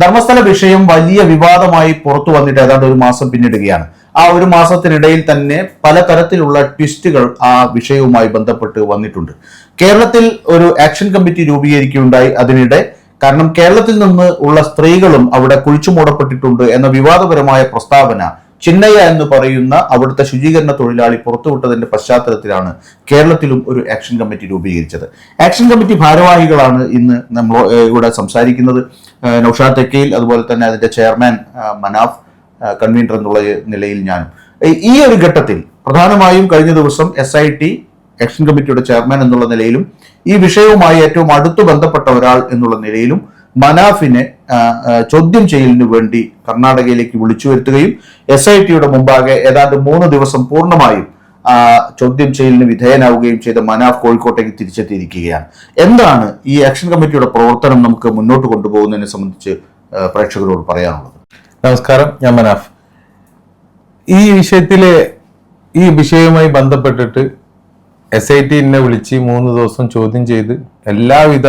ധർമ്മസ്ഥല വിഷയം വലിയ വിവാദമായി പുറത്തു വന്നിട്ട് ഏതാണ്ട് ഒരു മാസം പിന്നിടുകയാണ്. ആ ഒരു മാസത്തിനിടയിൽ തന്നെ പലതരത്തിലുള്ള ട്വിസ്റ്റുകൾ ആ വിഷയവുമായി ബന്ധപ്പെട്ട് വന്നിട്ടുണ്ട്. കേരളത്തിൽ ഒരു ആക്ഷൻ കമ്മിറ്റി രൂപീകരിക്കുകയുണ്ടായി അതിനിടെ. കാരണം കേരളത്തിൽ നിന്ന് ഉള്ള സ്ത്രീകളും അവിടെ കുഴിച്ചുമൂടപ്പെട്ടിട്ടുണ്ട് എന്ന വിവാദപരമായ പ്രസ്താവന ചിന്നയ്യ എന്ന് പറയുന്ന അവിടുത്തെ ശുചീകരണ തൊഴിലാളി പുറത്തുവിട്ടതിന്റെ പശ്ചാത്തലത്തിലാണ് കേരളത്തിലും ഒരു ആക്ഷൻ കമ്മിറ്റി രൂപീകരിച്ചത്. ആക്ഷൻ കമ്മിറ്റി ഭാരവാഹികളാണ് ഇന്ന് നമ്മൾ ഇവിടെ സംസാരിക്കുന്നത്. നൌഷാ തെക്കയിൽ അതുപോലെ തന്നെ അതിന്റെ ചെയർമാൻ മനാഫ് കൺവീനർ എന്നുള്ള നിലയിൽ ഞാൻ ഈ ഒരു ഘട്ടത്തിൽ പ്രധാനമായും കഴിഞ്ഞ ദിവസം എസ് ഐ ടി ആക്ഷൻ കമ്മിറ്റിയുടെ ചെയർമാൻ എന്നുള്ള നിലയിലും ഈ വിഷയവുമായി ഏറ്റവും അടുത്ത് ബന്ധപ്പെട്ട ഒരാൾ എന്നുള്ള നിലയിലും മനാഫിനെ ചോദ്യം ചെയ്യലിനു വേണ്ടി കർണാടകയിലേക്ക് വിളിച്ചു വരുത്തുകയും എസ് ഐ ടിയുടെ മുമ്പാകെ ഏതാണ്ട് മൂന്ന് ദിവസം പൂർണമായും ചോദ്യം ചെയ്യലിന് വിധേയനാവുകയും ചെയ്ത മനാഫ് കോഴിക്കോട്ടേക്ക് തിരിച്ചെത്തിയിരിക്കുകയാണ്. എന്താണ് ഈ ആക്ഷൻ കമ്മിറ്റിയുടെ പ്രവർത്തനം നമുക്ക് മുന്നോട്ട് കൊണ്ടുപോകുന്നതിനെ സംബന്ധിച്ച് പ്രേക്ഷകരോട് പറയാനുള്ളത്? നമസ്കാരം ഞാൻ മനാഫ്. ഈ വിഷയത്തിലെ ഈ വിഷയവുമായി ബന്ധപ്പെട്ടിട്ട് എസ് ഐ ടി എന്നെ വിളിച്ച് മൂന്ന് ദിവസം ചോദ്യം ചെയ്ത് എല്ലാവിധ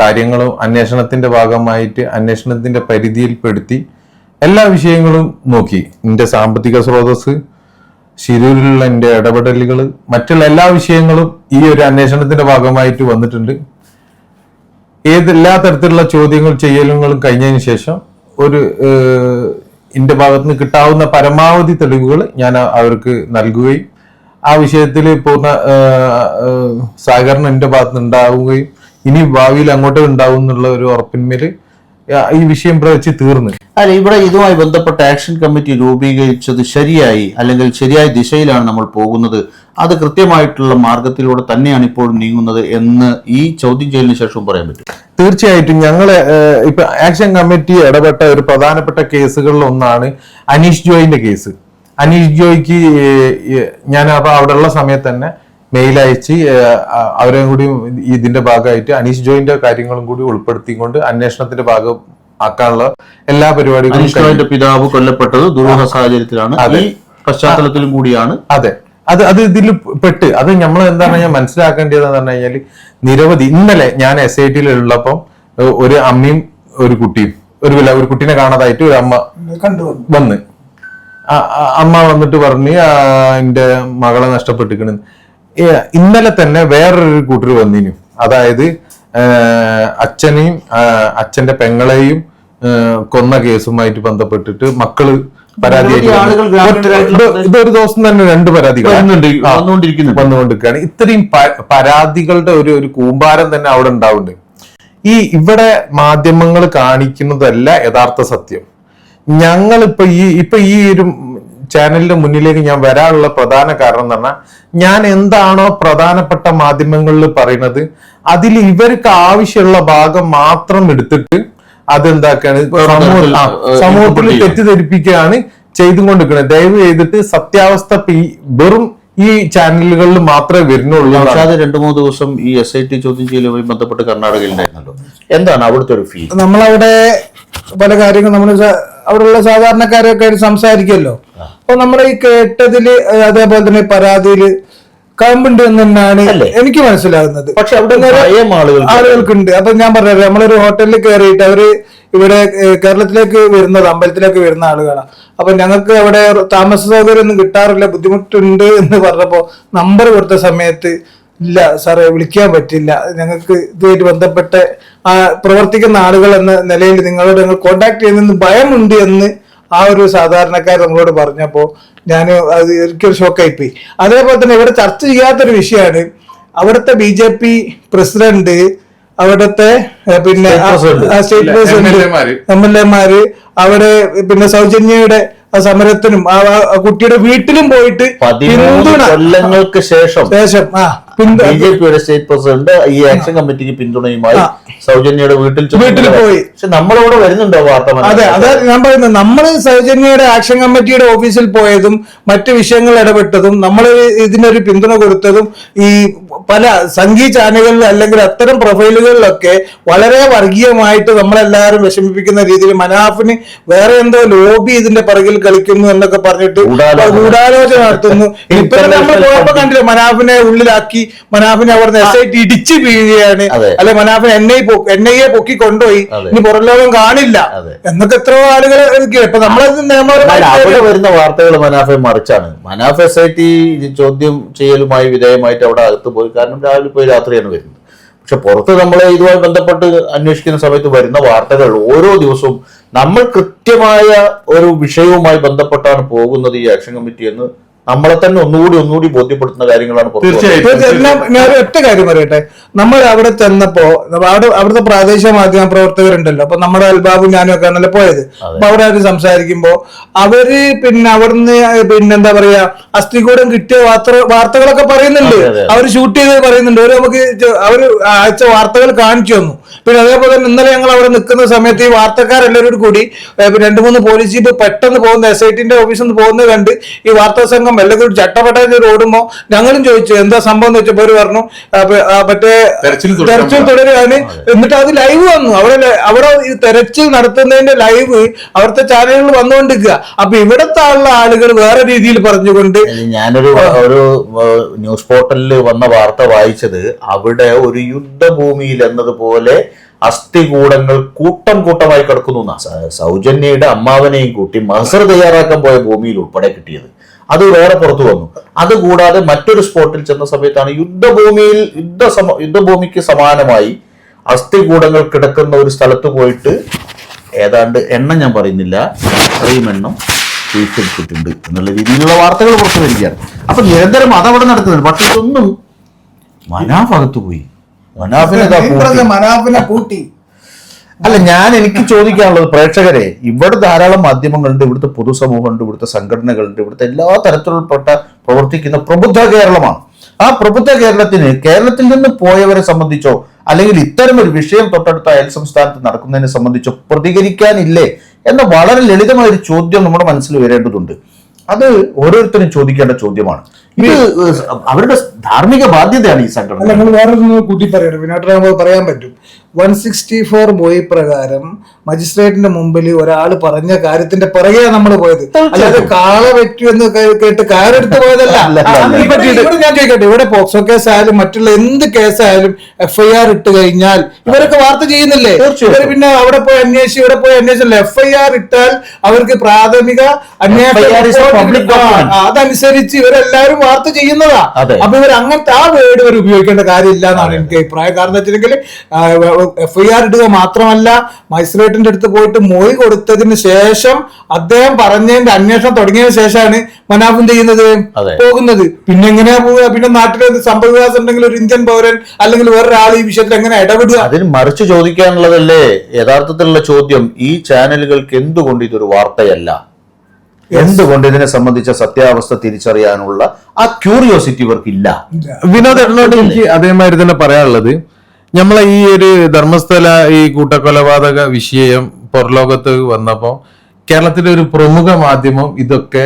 കാര്യങ്ങളും അന്വേഷണത്തിന്റെ ഭാഗമായിട്ട് അന്വേഷണത്തിന്റെ പരിധിയിൽപ്പെടുത്തി എല്ലാ വിഷയങ്ങളും നോക്കി. എന്റെ സാമ്പത്തിക സ്രോതസ് ശിരൂരിലുള്ള എന്റെ ഇടപെടലുകൾ മറ്റുള്ള എല്ലാ വിഷയങ്ങളും ഈ ഒരു അന്വേഷണത്തിന്റെ ഭാഗമായിട്ട് വന്നിട്ടുണ്ട്. ഏത് എല്ലാ തരത്തിലുള്ള ചോദ്യങ്ങൾ ചെയ്യലുകളും കഴിഞ്ഞതിന് ശേഷം ഒരു എന്റെ എന്റെ ഭാഗത്ത് നിന്ന് കിട്ടാവുന്ന പരമാവധി തെളിവുകൾ ഞാൻ അവർക്ക് നൽകുകയും ആ വിഷയത്തിൽ പൂർണ സഹകരണം എന്റെ ഭാഗത്ത് നിന്ന് ഉണ്ടാവുകയും ഇനി ഭാവിയിൽ അങ്ങോട്ട് ഉണ്ടാവും എന്നുള്ള ഒരു ഉറപ്പിന്മേൽ ഈ വിഷയം ഇവിടെ വെച്ച് തീർന്നു. അല്ല ഇവിടെ ഇതുമായി ബന്ധപ്പെട്ട ആക്ഷൻ കമ്മിറ്റി രൂപീകരിച്ചത് ശരിയായി അല്ലെങ്കിൽ ശരിയായ ദിശയിലാണ് നമ്മൾ പോകുന്നത്? അത് കൃത്യമായിട്ടുള്ള മാർഗത്തിലൂടെ തന്നെയാണ് ഇപ്പോൾ നീങ്ങുന്നത് എന്ന് ഈ ചോദ്യം ചെയ്യലിന് ശേഷവും പറയാൻ പറ്റും. തീർച്ചയായിട്ടും ഞങ്ങൾ ഇപ്പൊ ആക്ഷൻ കമ്മിറ്റി ഇടപെട്ട ഒരു പ്രധാനപ്പെട്ട കേസുകളിൽ ഒന്നാണ് അനീഷ് ജോയിന്റെ കേസ്. അനീഷ് ജോയ്ക്ക് ഞാൻ അപ്പൊ അവിടെ ഉള്ള സമയത്ത് തന്നെ മെയിൽ അയച്ച് അവരെയും കൂടി ഇതിന്റെ ഭാഗമായിട്ട് അനീഷ് ജോയിന്റെ കാര്യങ്ങളും കൂടി ഉൾപ്പെടുത്തിക്കൊണ്ട് അന്വേഷണത്തിന്റെ ഭാഗം ആക്കാനുള്ള എല്ലാ പരിപാടികളും പിതാവ് കൊല്ലപ്പെട്ടത് ദുരൂഹ സാഹചര്യത്തിലാണ്. ഈ പശ്ചാത്തലത്തിലും കൂടിയാണ്. അതെ. അത് അത് ഇതിൽ പെട്ട്. അത് നമ്മൾ എന്താണ് ഞാൻ മനസ്സിലാക്കേണ്ടത് എന്ന് പറഞ്ഞു കഴിഞ്ഞാൽ നിരവധി ഇന്നലെ ഞാൻ എസ് ഐ ടിയിൽ ഉള്ളപ്പം ഒരു അമ്മയും ഒരു കുട്ടിയും ഒരു വില ഒരു കുട്ടീനെ കാണാതായിട്ട് ഒരു അമ്മ കണ്ടു വന്ന്. അമ്മ വന്നിട്ട് പറഞ്ഞ് ആ, എന്റെ മകളെ നഷ്ടപ്പെട്ടിക്കണ് ഏ, ഇന്നലെ തന്നെ വേറൊരു കൂട്ടർ വന്നിനു. അതായത് അച്ഛനെയും അച്ഛന്റെ പെങ്ങളെയും കൊന്ന കേസുമായിട്ട് ബന്ധപ്പെട്ടിട്ട് മക്കൾ ഇത് ഇതൊരു ദിവസം തന്നെ രണ്ട് പരാതികൾ. വന്നുകൊണ്ടിരിക്കുകയാണ്. ഇത്രയും പരാതികളുടെ ഒരു ഒരു കൂമ്പാരം തന്നെ അവിടെ ഉണ്ടാവുന്നുണ്ട്. ഈ ഇവിടെ മാധ്യമങ്ങൾ കാണിക്കുന്നതല്ല യഥാർത്ഥ സത്യം. ഞങ്ങൾ ഇപ്പൊ ഈ ഇപ്പൊ ഈ ഒരു ചാനലിന്റെ മുന്നിലേക്ക് ഞാൻ വരാനുള്ള പ്രധാന കാരണം എന്ന് പറഞ്ഞാൽ ഞാൻ എന്താണോ പ്രധാനപ്പെട്ട മാധ്യമങ്ങളിൽ പറയുന്നത് അതിൽ ഇവർക്ക് ആവശ്യമുള്ള ഭാഗം മാത്രം എടുത്തിട്ട് അതെന്താക്കാണ് സമൂഹത്തിൽ തെറ്റിദ്ധരിപ്പിക്കുകയാണ് ചെയ്തുകൊണ്ടിരിക്കുന്നത്. ദയവ് ചെയ്തിട്ട് സത്യാവസ്ഥ വെറും ഈ ചാനലുകളിൽ മാത്രമേ വരുന്നുള്ളൂ. നൗഷാദ് രണ്ടു മൂന്ന് ദിവസം ഈ എസ് ഐ ടി ചോദ്യം ചെയ്യലുമായി ബന്ധപ്പെട്ട് കർണാടകയിൽ ഉണ്ടായിരുന്നല്ലോ. എന്താണ് അവിടുത്തെ ഒരു ഫീൽ നമ്മളവിടെ പല കാര്യങ്ങൾ നമ്മൾ അവിടെയുള്ള സാധാരണക്കാരൊക്കെ സംസാരിക്കുമല്ലോ. അപ്പൊ നമ്മൾ ഈ കേട്ടതിൽ അതേപോലെ തന്നെ പരാതിയിൽ കമ്പുണ്ട് എന്ന് തന്നെയാണ് എനിക്ക് മനസ്സിലാകുന്നത് പക്ഷെ അവിടെ ആളുകൾക്കുണ്ട്. അപ്പൊ ഞാൻ പറഞ്ഞത് നമ്മളൊരു ഹോട്ടലിൽ കയറിയിട്ട് അവർ ഇവിടെ കേരളത്തിലേക്ക് വരുന്നത് അമ്പലത്തിലേക്ക് വരുന്ന ആളുകളാണ്. അപ്പൊ ഞങ്ങൾക്ക് അവിടെ താമസ സൗകര്യം ഒന്നും കിട്ടാറില്ല ബുദ്ധിമുട്ടുണ്ട് എന്ന് പറഞ്ഞപ്പോ നമ്പർ കൊടുത്ത സമയത്ത് ഇല്ല സാറേ വിളിക്കാൻ പറ്റില്ല. ഞങ്ങൾക്ക് ഇതുമായിട്ട് ബന്ധപ്പെട്ട് പ്രവർത്തിക്കുന്ന ആളുകൾ എന്ന നിലയിൽ നിങ്ങളോട് ഞങ്ങൾ കോണ്ടാക്ട് ചെയ്യുന്നതിന് ഭയമുണ്ട് എന്ന് ആ ഒരു സാധാരണക്കാർ നമ്മളോട് പറഞ്ഞപ്പോൾ ഞാൻ അത് എനിക്കൊരു ഷോക്കായി പോയി അതേപോലെ തന്നെ ഇവിടെ ചർച്ച ചെയ്യാത്തൊരു വിഷയമാണ് അവിടുത്തെ ബി ജെ പി പ്രസിഡന്റ് അവിടുത്തെ പിന്നെ സ്റ്റേറ്റ് പ്രസിഡന്റ് എം എൽ എമാര് അവിടെ പിന്നെ സൗജന്യയുടെ സമരത്തിനും കുട്ടിയുടെ വീട്ടിലും പോയിട്ട് പിന്തുണ കൊല്ലങ്ങൾക്ക് ശേഷം. ശേഷം ആ. ബി ജെ പിയുടെ സ്റ്റേറ്റ് പ്രസിഡന്റ് ഈ ആക്ഷൻ കമ്മിറ്റിക്ക് പിന്തുണയുമായി. സൗജന്യയുടെ വീട്ടിൽ വീട്ടിൽ പോയി. പക്ഷെ നമ്മളവിടെ വരുന്നുണ്ടോ വാർത്ത അതെ അതെ ഞാൻ പറയുന്നത് നമ്മൾ സൗജന്യയുടെ ആക്ഷൻ കമ്മിറ്റിയുടെ ഓഫീസിൽ പോയതും മറ്റു വിഷയങ്ങൾ ഇടപെട്ടതും നമ്മൾ ഇതിനൊരു പിന്തുണ കൊടുത്തതും ഈ പല സംഗീത ചാനലുകളിൽ അല്ലെങ്കിൽ അത്തരം പ്രൊഫൈലുകളിലൊക്കെ വളരെ വർഗീയമായിട്ട് നമ്മളെല്ലാവരും വിഷമിപ്പിക്കുന്ന രീതിയിൽ മനാഫിന് വേറെ എന്തോ ലോബി ഇതിന്റെ പിറകിൽ കളിക്കുന്നു എന്നൊക്കെ പറഞ്ഞിട്ട് ഗൂഢാലോചന. ഗൂഢാലോചന നടത്തുന്നു ഇപ്പൊ നമ്മൾ പോയപ്പോ കണ്ടില്ല മനാഫിനെ ഉള്ളിലാക്കി മനാഫിനെ അവിടുന്ന് എസ് ഐ ടി ഇടിച്ച് വീഴുകയാണ്. അല്ലെ മനാഫിനെ N I N I A പൊക്കി കൊണ്ടുപോയി. ഇനി പുറം ലോകം കാണില്ല. എന്നൊക്കെ എത്രയോ ആളുകൾ ഇപ്പൊ നമ്മളത് വരുന്ന വാർത്തകൾ മനാഫെ മറിച്ചാണ്. മനാഫ് എസ് ഐ ടി ചോദ്യം ചെയ്യലുമായി വിധേയമായിട്ട് അവിടെ അകത്ത് പോയി. കാരണം രാവിലെ പോയി രാത്രിയാണ് വരുന്നത്. പക്ഷെ പുറത്ത് നമ്മൾ ഇതുമായി ബന്ധപ്പെട്ട് അന്വേഷിക്കുന്ന സമയത്ത് വരുന്ന വാർത്തകൾ ഓരോ ദിവസവും നമ്മൾ കൃത്യമായ ഒരു വിഷയവുമായി ബന്ധപ്പെട്ടാണ് പോകുന്നത് ഈ ആക്ഷൻ കമ്മിറ്റി എന്ന് നമ്മളെ തന്നെ ഒന്നുകൂടി ഒന്നുകൂടി ബോധ്യപ്പെടുത്തുന്ന കാര്യങ്ങളാണ് തീർച്ചയായിട്ടും. തീർച്ചയായും. ഞാൻ ഒറ്റ കാര്യം പറയട്ടെ. നമ്മൾ അവിടെ ചെന്നപ്പോ അവിടെ അവിടുത്തെ പ്രാദേശിക മാധ്യമ പ്രവർത്തകരുണ്ടല്ലോ. അപ്പൊ നമ്മുടെ അൽബാബും ഞാനും ഒക്കെ ആണല്ലോ പോയത്. അപ്പൊ അവിടെ അവർ സംസാരിക്കുമ്പോ അവർ പിന്നെ അവിടുന്ന് പിന്നെ എന്താ പറയാ അസ്ഥികൂടം കിട്ടിയ വാർത്ത വാർത്തകളൊക്കെ പറയുന്നുണ്ട്. അവർ ഷൂട്ട് ചെയ്ത് പറയുന്നുണ്ട്. അവർ നമുക്ക് അവർ അയച്ച വാർത്തകൾ കാണിച്ചു തന്നു. പിന്നെ അതേപോലെ തന്നെ ഇന്നലെ ഞങ്ങൾ അവിടെ നിൽക്കുന്ന സമയത്ത് ഈ വാർത്തക്കാരെല്ലാവരും കൂടി രണ്ടു മൂന്ന് പോലീസ് ജീപ്പ് പെട്ടെന്ന് പോകുന്ന എസ് ഐ ടിന്റെ ഓഫീസിൽ നിന്ന് പോകുന്നത് കണ്ട് ഈ വാർത്താ സംഘം വല്ലതും ചട്ടപ്പെട്ട ഓടുമ്പോ ഞങ്ങളും ചോദിച്ചു എന്താ സംഭവം? എന്ന് വെച്ചപ്പോ അവർ പറഞ്ഞു മറ്റേ തെരച്ചിൽ തുടരുകയാണ്. എന്നിട്ട് അത് ലൈവ് വന്നു. അവിടെ അവിടെ ഈ തെരച്ചിൽ നടത്തുന്നതിന്റെ ലൈവ് അവിടുത്തെ ചാനലുകൾ വന്നുകൊണ്ടിരിക്കുക. അപ്പൊ ഇവിടത്തെ ഉള്ള ആളുകൾ വേറെ രീതിയിൽ പറഞ്ഞുകൊണ്ട് ഞാനൊരു ഒരു ന്യൂസ് പോർട്ടലിൽ വന്ന വാർത്ത വായിച്ചത് അവിടെ ഒരു യുദ്ധഭൂമിയിൽ എന്നതുപോലെ അസ്ഥികൂടങ്ങൾ കൂട്ടം കൂട്ടമായി കിടക്കുന്നു സൗജന്യയുടെ അമ്മാവനെയും കൂട്ടി മസർ തയ്യാറാക്കാൻ പോയ ഭൂമിയിൽ ഉൾപ്പെടെ കിട്ടിയത്. അത് വേറെ പുറത്തു വന്നു. അതുകൂടാതെ മറ്റൊരു സ്പോട്ടിൽ ചെന്ന സമയത്താണ് യുദ്ധഭൂമിയിൽ യുദ്ധ സമ യുദ്ധഭൂമിക്ക് സമാനമായി അസ്ഥികൂടങ്ങൾ കിടക്കുന്ന ഒരു സ്ഥലത്ത് പോയിട്ട് ഏതാണ്ട് എണ്ണം ഞാൻ പറയുന്നില്ല അത്രയും എണ്ണം തിരിച്ചെടുത്തിട്ടുണ്ട് എന്നുള്ള രീതിയിലുള്ള വാർത്തകൾ പുറത്തു വരികയാണ് അപ്പൊ നിരന്തരം അതവിടെ നടക്കുന്നുണ്ട്. പക്ഷെ ഇതൊന്നും മനാഭാഗത്ത് പോയി. മനാഫിനെ. മനാഫിനെ കൂട്ടി. അല്ല ഞാൻ എനിക്ക് ചോദിക്കാനുള്ളത് പ്രേക്ഷകരെ ഇവിടെ ധാരാളം മാധ്യമങ്ങളുണ്ട് ഇവിടുത്തെ പൊതുസമൂഹമുണ്ട് ഇവിടുത്തെ സംഘടനകളുണ്ട് ഇവിടുത്തെ എല്ലാ തരത്തിലുൾപ്പെട്ട പ്രവർത്തിക്കുന്ന പ്രബുദ്ധ കേരളമാണ്. ആ പ്രബുദ്ധ കേരളത്തിന് കേരളത്തിൽ നിന്ന് പോയവരെ സംബന്ധിച്ചോ അല്ലെങ്കിൽ ഇത്തരം ഒരു വിഷയം തൊട്ടടുത്ത അയൽ സംസ്ഥാനത്ത് നടക്കുന്നതിനെ സംബന്ധിച്ചോ പ്രതികരിക്കാനില്ലേ എന്ന വളരെ ലളിതമായ ഒരു ചോദ്യം നമ്മുടെ മനസ്സിൽ വരേണ്ടതുണ്ട് അത് ഓരോരുത്തരും ചോദിക്കേണ്ട ചോദ്യമാണ്. ഇത് അവരുടെ ധാർമ്മിക ബാധ്യതയാണ് ഈ സംഘടന. നമ്മൾ വേറെ ഒന്ന് കൂട്ടി പറയണം വിനാട്ടിനെ നമുക്ക് പറയാൻ പറ്റും. വൺ സിക്സ്റ്റി ഫോർ ബോയ് പ്രകാരം മജിസ്ട്രേറ്റിന്റെ മുമ്പിൽ ഒരാൾ പറഞ്ഞ കാര്യത്തിന്റെ പിറകെയാണ് നമ്മൾ പോയത്. അല്ലാതെ കാള വെറ്റു എന്ന് കേട്ട് കാരെടുത്ത് പോയതല്ല. ഞാൻ ചോദിക്കട്ടെ ഇവിടെ പോക്സോ കേസ് ആയാലും മറ്റുള്ള എന്ത് കേസായാലും എഫ്ഐആർ ഇട്ട് കഴിഞ്ഞാൽ ഇവരൊക്കെ വാർത്ത ചെയ്യുന്നില്ലേ. ഇവർ പിന്നെ അവിടെ പോയി അന്വേഷിച്ച് ഇവിടെ പോയി അന്വേഷിച്ചല്ല എഫ്ഐആർ ഇട്ടാൽ അവർക്ക് പ്രാഥമിക അന്വേഷണം. അതനുസരിച്ച് ഇവരെല്ലാവരും വാർത്ത ചെയ്യുന്നതാ. അപ്പൊ ഇവർ അങ്ങനത്തെ ആ വേർഡ് ഇവർ ഉപയോഗിക്കേണ്ട കാര്യമില്ല എന്നാണ് എനിക്ക് അഭിപ്രായം. കാരണം വെച്ചിട്ടുണ്ടെങ്കിൽ എഫ് ഐ ആർ ഇടുക മാത്രമല്ല മജിസ്ട്രേറ്റിന്റെ അടുത്ത് പോയിട്ട് മൊഴി കൊടുത്തതിന് ശേഷം അദ്ദേഹം പറഞ്ഞതിന്റെ അന്വേഷണം തുടങ്ങിയതിന് ശേഷമാണ് മനാഫും ചെയ്യുന്നത്? പോകുന്നത്. പിന്നെ എങ്ങനെയാ പോവുക? പിന്നെ നാട്ടിൽ സംഭവവികാസം ഉണ്ടെങ്കിൽ ഒരു ഇന്ത്യൻ പൗരൻ അല്ലെങ്കിൽ വേറൊരാൾ ഈ വിഷയത്തിൽ എങ്ങനെ ഇടപെടുക? അതിന് മറിച്ച് ചോദിക്കാനുള്ളതല്ലേ യഥാർത്ഥത്തിലുള്ള ചോദ്യം? ഈ ചാനലുകൾക്ക് എന്തുകൊണ്ട് ഇതൊരു വാർത്തയല്ല? എന്തുകൊണ്ട് ഇതിനെ സംബന്ധിച്ച സത്യാവസ്ഥ തിരിച്ചറിയാനുള്ള ആ ക്യൂരിയോസിറ്റി ഇവർക്കില്ല? വിനോദ് എണ്ണോട് എനിക്ക് അതേമാതിരി തന്നെ പറയാനുള്ളത്. നമ്മളെ ഈ ഒരു ധർമ്മസ്ഥല ഈ കൂട്ടക്കൊലപാതക വിഷയം പുറലോകത്ത് വന്നപ്പോ കേരളത്തിലെ ഒരു പ്രമുഖ മാധ്യമം ഇതൊക്കെ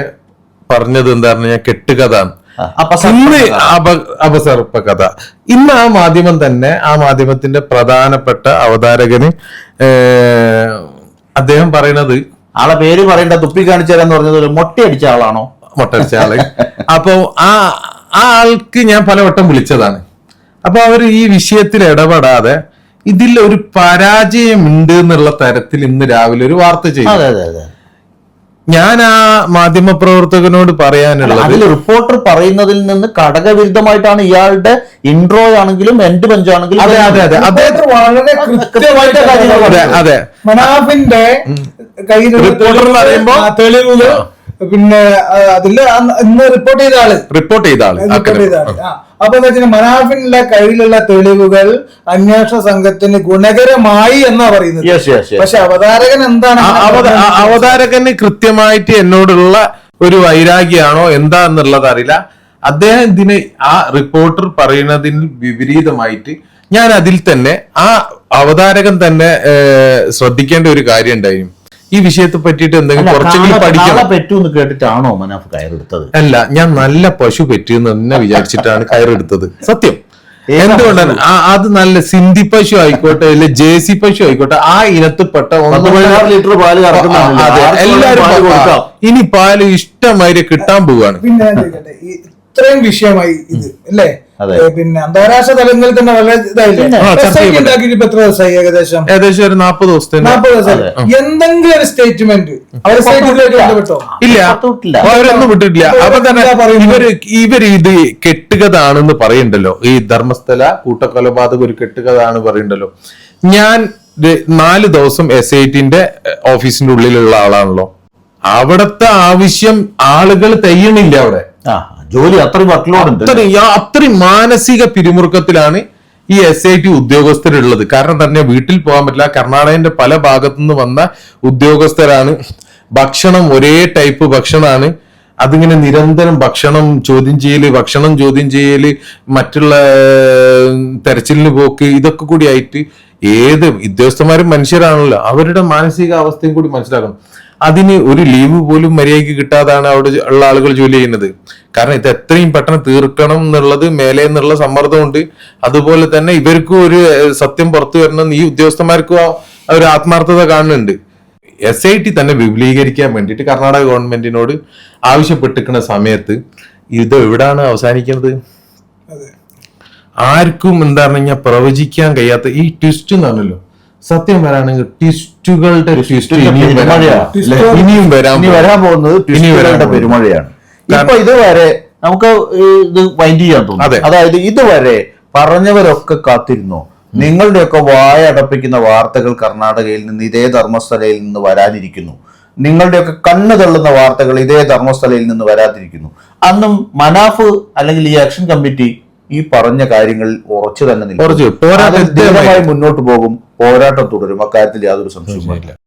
പറഞ്ഞത് എന്താണെന്ന് ഞാൻ കെട്ടുകഥ. ആ, അപസർപ്പ ഇന്ന് കഥ. അപ അപസർപ്പ കഥ ഇന്ന് ആ മാധ്യമം തന്നെ ആ മാധ്യമത്തിന്റെ പ്രധാനപ്പെട്ട അവതാരകന് അദ്ദേഹം പറയുന്നത് ആളെ പേര് പറയണ്ട തുപ്പി കാണിച്ചു തരാന്ന് പറഞ്ഞത് ഒരു മൊട്ടയടിച്ച ആളാണോ? മൊട്ടടിച്ച ആൾ. അപ്പൊ ആ ആ ആൾക്ക് ഞാൻ പലവട്ടം വിളിച്ചതാണ്. അപ്പൊ അവർ ഈ വിഷയത്തിൽ ഇടപെടാതെ ഇതിൽ ഒരു പരാജയമുണ്ട് എന്നുള്ള തരത്തിൽ ഇന്ന് രാവിലെ ഒരു വാർത്ത ചെയ്തു. ഞാൻ ആ മാധ്യമ പ്രവർത്തകനോട് പറയാനുള്ളത് അതിൽ റിപ്പോർട്ടർ പറയുന്നതിൽ നിന്ന് ഘടകവിരുദ്ധമായിട്ടാണ് ഇയാളുടെ ഇൻട്രോ ആണെങ്കിലും എൻഡ് ബെഞ്ച് ആണെങ്കിലും അതെ അതെ അതെ. അദ്ദേഹത്തിന് വളരെ കൃത്യമായിട്ട് കാര്യങ്ങൾ അതെ അതെ. മനാഫിന്റെ കയ്യിൽ റിപ്പോർട്ടർ പറയുമ്പോൾ പറയുമ്പോ- തെളിവുകൾ പിന്നെ അതിൽ ഇന്ന് റിപ്പോർട്ട് ചെയ്ത ആൾ. റിപ്പോർട്ട് ചെയ്ത ആൾ. റിപ്പോർട്ട്. ചെയ്ത ആൾ. അപ്പൊ എന്താ വെച്ചാൽ മനാഫിന്റെ കയ്യിലുള്ള തെളിവുകൾ അന്വേഷണ സംഘത്തിന് ഗുണകരമായി എന്നാ പറയുന്നത്. പക്ഷെ അവതാരകൻ എന്താണ് അവതാരകന് കൃത്യമായിട്ട് എന്നോടുള്ള ഒരു വൈരാഗ്യാണോ? എന്താ എന്നുള്ളത് അറിയില്ല. അദ്ദേഹം ഇതിന് ആ റിപ്പോർട്ടർ പറയുന്നതിന് വിപരീതമായിട്ട് ഞാൻ അതിൽ തന്നെ ആ അവതാരകൻ തന്നെ ശ്രദ്ധിക്കേണ്ട ഒരു കാര്യം ഉണ്ടായിരുന്നു ഈ വിഷയത്തെ പറ്റിയിട്ട് എന്തെങ്കിലും കുറച്ചെങ്കിലും പഠിക്കണം. പറ്റൂന്ന് കേട്ടിട്ടാണോ മനാഫ് കയറെടുത്തത്? അല്ല ഞാൻ നല്ല പശു പറ്റിയെന്ന് തന്നെ വിചാരിച്ചിട്ടാണ് കയറെടുത്തത്. സത്യം. എന്തുകൊണ്ടാണ്? അത് നല്ല സിന്ധി പശു ആയിക്കോട്ടെ അല്ലെ ജെ സി പശു ആയിക്കോട്ടെ ആ ഇനത്തിൽപ്പെട്ട ലിറ്റർ പാൽ കൊടുക്കാം. ഇനി പാൽ ഇഷ്ടമായി കിട്ടാൻ പോവാണ്. പിന്നെ ഇത്രയും വിഷയമായി ഇത് അല്ലേ? പിന്നെ അന്താരാഷ്ട്ര തലങ്ങളിൽ തന്നെ വളരെ ഇതായില്ലേ. ഉണ്ടാക്കിയിട്ട് ഇപ്പൊ എത്ര ദിവസമായി ഏകദേശം? ഏകദേശം ഒരു നാപ്പത് ദിവസത്തെ നാൽപ്പത് ദിവസം എന്തെങ്കിലും ഒരു സ്റ്റേറ്റ്മെന്റ് ബന്ധപ്പെട്ടോ ഇല്ല. അവരൊന്നും വിട്ടിട്ടില്ല. അപ്പൊ തന്നെ? ഇവർ ഇവർ ഇത് കെട്ടുകഥാണെന്ന് പറയണ്ടല്ലോ. ഈ ധർമ്മസ്ഥല കൂട്ടക്കൊലപാതകം ഒരു കെട്ടുകഥാണ് പറയണ്ടല്ലോ. ഞാൻ നാല് ദിവസം എസ് ഐ ടിന്റെ ഓഫീസിന്റെ ഉള്ളിലുള്ള ആളാണല്ലോ. അവിടത്തെ ആവശ്യം ആളുകൾ തെയ്യണില്ല അവിടെ. ആ ജോലി അത്രയും വർക്ക്ലോഡ് ഉണ്ട്. അത്രയും മാനസിക പിരിമുറുക്കത്തിലാണ് ഈ എസ് ഐ ടി ഉദ്യോഗസ്ഥരുള്ളത്. കാരണം തന്നെ വീട്ടിൽ പോകാൻ പറ്റില്ല. കർണാടകന്റെ പല ഭാഗത്തു നിന്ന് വന്ന ഉദ്യോഗസ്ഥരാണ്. ഭക്ഷണം ഒരേ ടൈപ്പ് ഭക്ഷണമാണ്. അതിങ്ങനെ നിരന്തരം ഭക്ഷണം ചോദ്യം ചെയ്യൽ ഭക്ഷണം ചോദ്യം ചെയ്യൽ മറ്റുള്ള തെരച്ചിലിന് പോക്ക് ഇതൊക്കെ കൂടി ആയിട്ട് ഏത് ഉദ്യോഗസ്ഥന്മാരും മനുഷ്യരാണല്ലോ. അവരുടെ മാനസിക അവസ്ഥയും കൂടി മനസ്സിലാക്കണം. അതിന് ഒരു ലീവ് പോലും മര്യാദയ്ക്ക് കിട്ടാതാണ് അവിടെ ഉള്ള ആളുകൾ ജോലി ചെയ്യുന്നത്. കാരണം ഇത് എത്രയും പെട്ടെന്ന് തീർക്കണം എന്നുള്ളത് മേലെ എന്നുള്ള സമ്മർദ്ദമുണ്ട്. അതുപോലെ തന്നെ ഇവർക്കും ഒരു സത്യം പുറത്തു വരണം. ഈ ഉദ്യോഗസ്ഥന്മാർക്കും ഒരു ആത്മാർത്ഥത കാണുന്നുണ്ട്. എസ് ഐ ടി തന്നെ വിപുലീകരിക്കാൻ വേണ്ടിയിട്ട് കർണാടക ഗവൺമെന്റിനോട് ആവശ്യപ്പെട്ടിരിക്കുന്ന സമയത്ത് ഇത് എവിടാണ് അവസാനിക്കുന്നത്? ആർക്കും എന്താ പറഞ്ഞു കഴിഞ്ഞാൽ പ്രവചിക്കാൻ കഴിയാത്ത ഈ ട്വിസ്റ്റ് എന്ന് പറഞ്ഞല്ലോ. സത്യം വരാണെങ്കിൽ ട്വിസ്റ്റുകളുടെ ട്വിസ്റ്റ് ഇനിയും വരാൻ പോകുന്നത്. ട്വിസ്റ്റുകളുടെ പെരുമഴയാണ്. ഇപ്പൊ ഇതുവരെ നമുക്ക് ഇത് വൈൻഡ് ചെയ്യാൻ തോന്നും അതായത് ഇതുവരെ പറഞ്ഞവരൊക്കെ കാത്തിരുന്നു. നിങ്ങളുടെയൊക്കെ വായ അടപ്പിക്കുന്ന വാർത്തകൾ കർണാടകയിൽ നിന്ന് ഇതേ ധർമ്മസ്ഥലയിൽ നിന്ന് വരാനിരിക്കുന്നു. നിങ്ങളുടെയൊക്കെ കണ്ണു തള്ളുന്ന വാർത്തകൾ ഇതേ ധർമ്മസ്ഥലയിൽ നിന്ന് വരാതിരിക്കുന്നു. അന്നും മനാഫ് അല്ലെങ്കിൽ ഈ ആക്ഷൻ കമ്മിറ്റി ഈ പറഞ്ഞ കാര്യങ്ങളിൽ ഉറച്ചു തന്നെ നിൽക്കും. പോരാട്ടം മുന്നോട്ട് പോകും. പോരാട്ടം തുടരും. അക്കാര്യത്തിൽ യാതൊരു സംശയവുമില്ല.